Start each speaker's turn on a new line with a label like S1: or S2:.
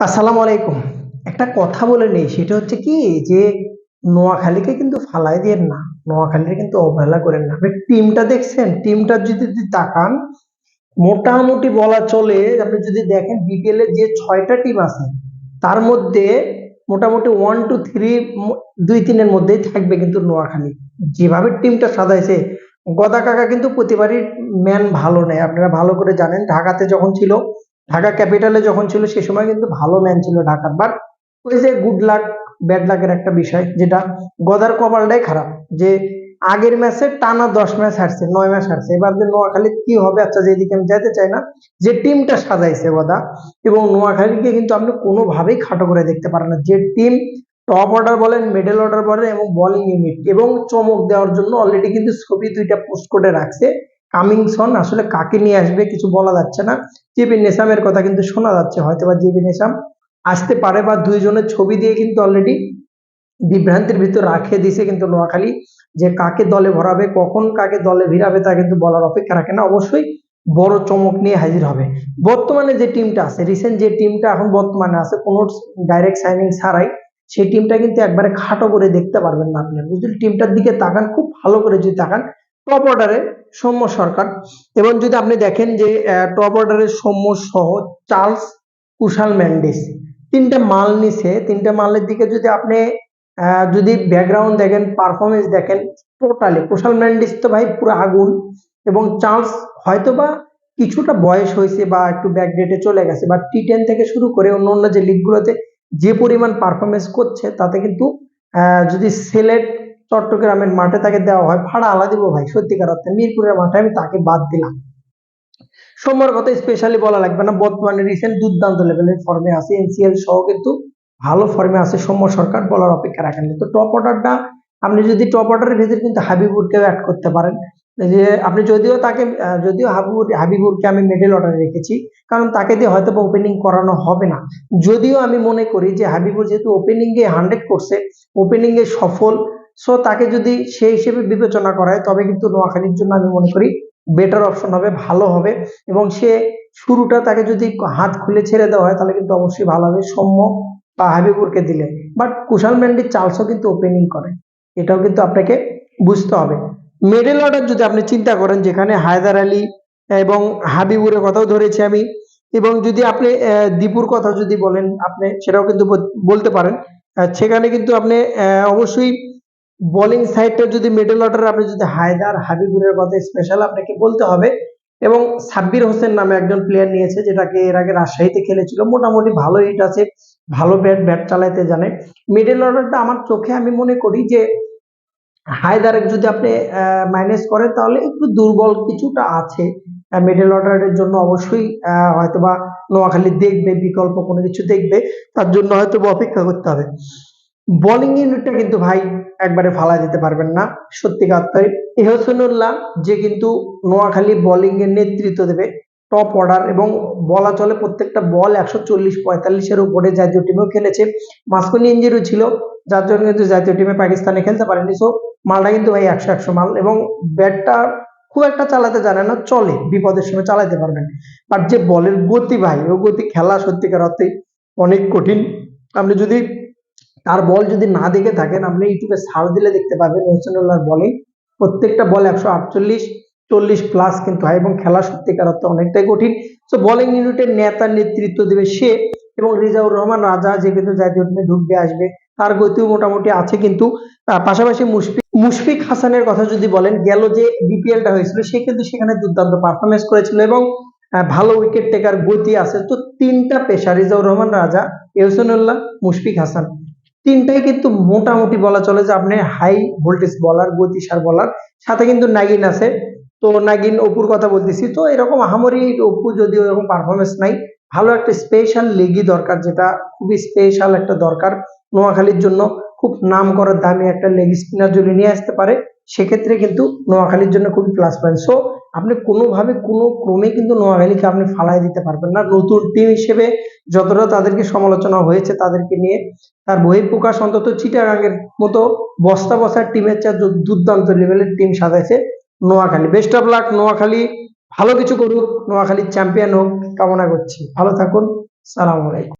S1: আসসালামু আলাইকুম। একটা কথা বলে নেই, সেটা হচ্ছে কি, যে নোয়াখালীকে কিন্তু ফালায় দিয়েন না। নোয়াখালীর কিন্তু অবহেলা করেন না। আপনি টিমটা দেখছেন? টিমটা যদি তাকান, মোটামুটি বলা চলে, আপনি যদি দেখেন বিপিএল যে ছয়টা টিম আছে, তার মধ্যে মোটামুটি 1 2 3 ম ২-৩ এর মধ্যেই থাকবে কিন্তু নোয়াখালী। যেভাবে টিমটা সাজাইছে, গদা কাকা কিন্তু প্রতিবারই ম্যান ভালো নেয়। আপনারা ভালো করে জানেন, ঢাকাতে যখন ছিল ঢাকা ক্যাপিটালে যখন ছিল সে সময় কিন্তু ভালো ম্যান ছিল ঢাকার। বাট ওই যে গুড লাক, ব্যাড লাক এর একটা বিষয় যেটা গদার কপালটাই খারাপ। যে আগের ম্যাচে টানা ১০ ম্যাচ হারছে, নয় ম্যাচ হারছে। এবার যে নোয়াখালীর কি হবে আচ্ছা যেদিকে আমি যাইতে চাই না। যে টিমটা সাজাইছে গদা এবং নোয়াখালীকে কিন্তু আপনি কোনোভাবেই খাটো করে দেখতে পারেন না। যে টিম টপ অর্ডার বলেন, মিডল অর্ডার বলেন এবং বোলিং ইউনিট এবং চমক দেওয়ার জন্য অলরেডি কিন্তু ছবি দুইটা পোস্ট করে রাখছে। কামিং সন আসলে কাকে নিয়ে আসবে কিছু বলা যাচ্ছে না। জিবি নেসামের কথা কিন্তু শোনা যাচ্ছে হয়তো হয়তোবা জিবি নেসাম আসতে পারে বা দুইজনের ছবি দিয়ে কিন্তু অলরেডি বিভ্রান্তির ভিতর রাখে দিছে কিন্তু নোয়াখালী যে কাকে দলে ভরাবে, কখন কাকে দলে ভিড়াবে তা কিন্তু বলার অপেক্ষা রাখে না। অবশ্যই বড় চমক নিয়ে হাজির হবে। বর্তমানে যে টিমটা আছে, রিসেন্ট যে টিমটা এখন বর্তমানে আছে কোন ডাইরেক্ট সাইনিং ছাড়াই সেই টিমটা কিন্তু একবারে খাটো করে দেখতে পারবেন না আপনারা। বুঝলেন? টিমটার দিকে তাকান খুব ভালো করে যদি তাকান টপ অর্ডারে সৌম্য সরকার এবং যদি আপনি দেখেন যে টপ অর্ডারে সৌম্য সহ চার্লস, কুশাল মেন্ডিস ৩ টা মাল নিছে। ৩ টা মালের দিকে যদি আপনি যদি ব্যাকগ্রাউন্ড দেখেন, পারফরম্যান্স দেখেন টোটালি কুশাল ম্যান্ডিস তো ভাই পুরো আগুন এবং চার্লস হয়তোবা কিছুটা বয়স হয়েছে বা একটু ব্যাকডেটে চলে গেছে। বা টি টেন থেকে শুরু করে অন্য-অন্য যে লিগগুলোতে যে পরিমাণ পারফরমেন্স করছে তাতে কিন্তু যদি সিলেট, চট্টগ্রামের মাঠে তাকে দেওয়া হয় ভাড়া আলা দিব ভাই সত্যিকার অর্থে। মিরপুরের মাঠে আমি তাকে বাদ দিলাম। সোমবার কথা স্পেশালি বলা লাগবে না। বর্তমানে রিসেন্ট দুর্দান্ত লেভেলের ফর্মে আছে। এনসিএল সহ কিন্তু ভালো ফর্মে আছে সৌম্য সরকার বলার অপেক্ষা রাখেন। তো টপ অর্ডারটা আপনি যদি টপ অর্ডারের ভিতরে কিন্তু হাবিবুরকেও অ্যাড করতে পারেন। যে আপনি যদিও তাকে যদিও হাবিবুর হাবিবুরকে আমি মিডল অর্ডারে রেখেছি। কারণ তাকে দিয়ে হয়তোবা ওপেনিং করানো হবে না। যদিও আমি মনে করি যে হাবিবুর যেহেতু ওপেনিং এ 100 করছে, ওপেনিং এ সফল সো তাকে যদি সেই হিসেবে বিবেচনা করা হয় তবে কিন্তু নোয়াখালীর জন্য আমি মনে করি বেটার অপশন হবে, ভালো হবে এবং সে শুরুটা তাকে যদি হাত খুলে ছেড়ে দেওয়া হয় তাহলে কিন্তু অবশ্যই ভালো হবে সৌম্য বা হাবিবুরকে দিলে। বাট কুশাল মেন্ডিস, চার্লসও কিন্তু ওপেনিং করে। এটাও কিন্তু আপনাকে বুঝতে হবে। মিডল অর্ডার যদি আপনি চিন্তা করেন যেখানে হায়দার আলী এবং হাবিবুরের কথাও ধরেছি আমি এবং যদি আপনি দীপুর কথা যদি বলেন আপনি সেটাও কিন্তু বলতে পারেন। সেখানে কিন্তু আপনি অবশ্যই বোলিং সাইডটা যদি মিডল অর্ডারে আপনি যদি হায়দার, হাবিবুরের কথা স্পেশাল আপনাকে বলতে হবে এবং সাব্বির হোসেন নামে একজন প্লেয়ার নিয়েছে যেটাকে এর আগে রাজশাহীতে খেলেছিল। মোটামুটি ভালো হিট আছে, ভালো ব্যাট ব্যাট চালাইতে জানে। মিডল অর্ডারটা আমার চোখে আমি মনে করি যে হায়দারের যদি আপনি মাইনাস করেন তাহলে একটু দুর্বল কিছুটা আছে। মিডল অর্ডারের জন্য অবশ্যই হয়তোবা নোয়াখালী দেখবে, বিকল্প কোনো কিছু দেখবে। তার জন্য হয়তো অপেক্ষা করতে হবে। বোলিং ইউনিটটা কিন্তু ভাই একবারে ফালায় দিতে পারবেন না। সত্যিকার অর্থে এহসানুল্লাহ যে কিন্তু নোয়াখালী বোলিং এর নেতৃত্ব দেবে টপ অর্ডার এবং বলা চলে প্রত্যেকটা বল একশো চল্লিশ পঁয়তাল্লিশের উপরে জাতীয় টিমেও খেলেছে। মাঝখানে ইনজুরি ছিল যার জন্য কিন্তু জাতীয় টিমে পাকিস্তানে খেলতে পারেনি। সো মালটা কিন্তু ভাই একশো একশো মাল এবং ব্যাটটা খুব একটা চালাতে জানে না, চলে বিপদের সময় চালাতে পারবেন। বাট যে বলের গতি ভাই ও গতি খেলা সত্যিকার অর্থে অনেক কঠিন। আপনি যদি তার বল যদি না দেখে থাকেন আপনি ইউটিউবে সার্চ দিলে দেখতে পাবেন এহসানুল্লাহর বোলিং প্রত্যেকটা বল ১৪৮, ৪০ প্লাস কিন্তু হয় এবং খেলা সত্যিকার অর্থে অনেকটাই কঠিন। সো বোলিং ইউনিটের নেতা নেতৃত্ব দেবে সে এবং রিজাউর রহমান রাজা যে কিন্তু জাতীয় টিমে ঢুকবে আসবে। তার গতিও মোটামুটি আছে কিন্তু পাশাপাশি মুশফিক মুশফিক হাসানের কথা যদি বলেন গেল যে বিপিএলটা হয়েছিল সে কিন্তু সেখানে দুর্দান্ত পারফরমেন্স করেছিল এবং ভালো উইকেট টেকার গতি আছে। তো ৩ টা পেসার রিজাউর রহমান রাজা, এহসানুল্লাহ, মুশফিক হাসান ৩ টাই কিন্তু মোটামুটি বলা চলে যে আপনি হাই ভোল্টেজ বোলার, গতিসার বলার সাথে কিন্তু নাগিন আছে। তো নাগিন অপুর কথা বলতেছি। তো এরকম আহামরি অপু যদিও এরকম পারফরমেন্স নাই। ভালো একটা স্পেশাল লেগি দরকার যেটা খুবই স্পেশাল একটা দরকার নোয়াখালীর জন্য। খুব নামকরা দামি একটা লেগ স্পিনার যদি নিয়ে আসতে পারে সেক্ষেত্রে কিন্তু নোয়াখালীর জন্য খুবই প্লাস পয়েন্ট। সো আপনি কোনোভাবে কোনো ক্রমে কিন্তু নোয়াখালীকে আপনি ফালায় দিতে পারবেন না। নতুন টিম হিসেবে যতটা তাদেরকে সমালোচনা হয়েছে তাদেরকে নিয়ে তার বহিঃপ্রকাশ অন্তত চিটাগাংয়ের মতো বস্তা বসার টিমের চেয়ে দুর্দান্ত লেভেলের টিম সাজাইছে Noakhali. Best of luck Noakhali ভালো কিছু করুক, নোয়াখালী চ্যাম্পিয়ন হোক কামনা করছি। ভালো থাকুন। সালাম আলাইকুম।